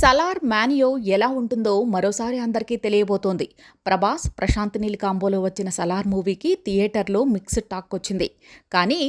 సలార్ మానియో ఎలా ఉంటుందో మరోసారి అందరికీ తెలియబోతోంది. ప్రభాస్ ప్రశాంత్ నీల్ కాంబోలో వచ్చిన సలార్ మూవీకి థియేటర్లో మిక్స్డ్ టాక్ వచ్చింది. కానీ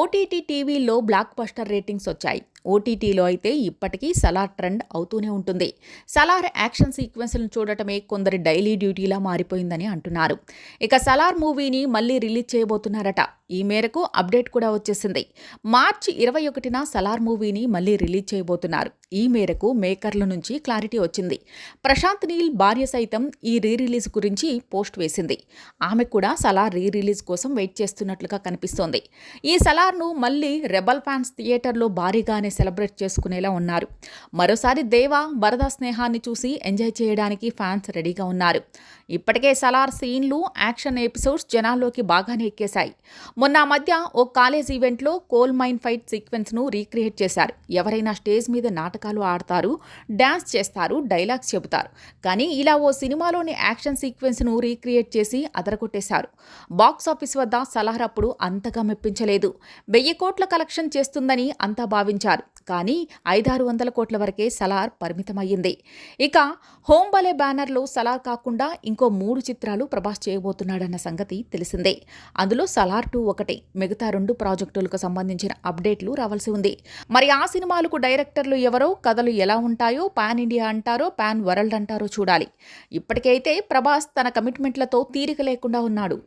ఓటీటీ టీవీలో బ్లాక్ బస్టర్ రేటింగ్స్ వచ్చాయి. ఓటీటీలో అయితే ఇప్పటికీ సలార్ ట్రెండ్ అవుతూనే ఉంటుంది. సలార్ యాక్షన్ సీక్వెన్స్లను చూడటమే కొందరి డైలీ డ్యూటీలా మారిపోయిందని అంటున్నారు. ఇక సలార్ మూవీని మళ్ళీ రిలీజ్ చేయబోతున్నారట. ఈ మేరకు అప్డేట్ కూడా వచ్చేసింది. మార్చి ఇరవై ఒకటిన సలార్ మూవీని మళ్ళీ రిలీజ్ చేయబోతున్నారు. ఈ మేరకు మేకర్ల నుంచి క్లారిటీ వచ్చింది. ప్రశాంత్ నీల్ భార్య సైతం ఈ రీ రిలీజ్ గురించి పోస్ట్ వేసింది. ఆమె కూడా సలార్ రీ రిలీజ్ కోసం వెయిట్ చేస్తున్నట్లుగా కనిపిస్తోంది. ఈ సలార్ను మళ్ళీ రెబల్ ఫ్యాన్స్ థియేటర్లో భారీగానే సెలబ్రేట్ చేసుకునేలా ఉన్నారు. మరోసారి దేవా వరద స్నేహాన్ని చూసి ఎంజాయ్ చేయడానికి ఫ్యాన్స్ రెడీగా ఉన్నారు. ఇప్పటికే సలార్ సీన్లు యాక్షన్ ఎపిసోడ్స్ జనాల్లోకి బాగానే ఎక్కేశాయి. మొన్న మధ్య ఓ కాలేజ్ ఈవెంట్లో కోల్ మైన్ ఫైట్ సీక్వెన్స్ను రీక్రియేట్ చేశారు. ఎవరైనా స్టేజ్ మీద నాటకాలు ఆడతారు డ్యాన్స్ చేస్తారు డైలాగ్స్ చెబుతారు. కానీ ఇలా ఓ సినిమాలోని యాక్షన్ సీక్వెన్స్ను రీక్రియేట్ చేసి అదరగొట్టేశారు. బాక్స్ ఆఫీస్ వద్ద సలార్ అప్పుడు అంతగా మెప్పించలేదు. వెయ్యి కోట్ల కలెక్షన్ చేస్తుందని అంతా భావించారు. కానీ ఐదారు వందల కోట్ల వరకే సలార్ పరిమితమయ్యింది. ఇక హోంబలే బ్యానర్లో సలార్ కాకుండా ఇంకో మూడు చిత్రాలు ప్రభాస్ చేయబోతున్నాడన్న సంగతి తెలిసిందే. అందులో సలార్ టూ ఒకటి మిగతా రెండు ప్రాజెక్టులకు సంబంధించిన అప్డేట్లు రావాల్సి ఉంది. మరి ఆ సినిమాలకు డైరెక్టర్లు ఎవరో కథలు ఎలా ఉంటాయో పాన్ ఇండియా అంటారో పాన్ వరల్డ్ అంటారో చూడాలి. ఇప్పటికైతే ప్రభాస్ తన కమిట్మెంట్లతో తీరిక లేకుండా ఉన్నాడు.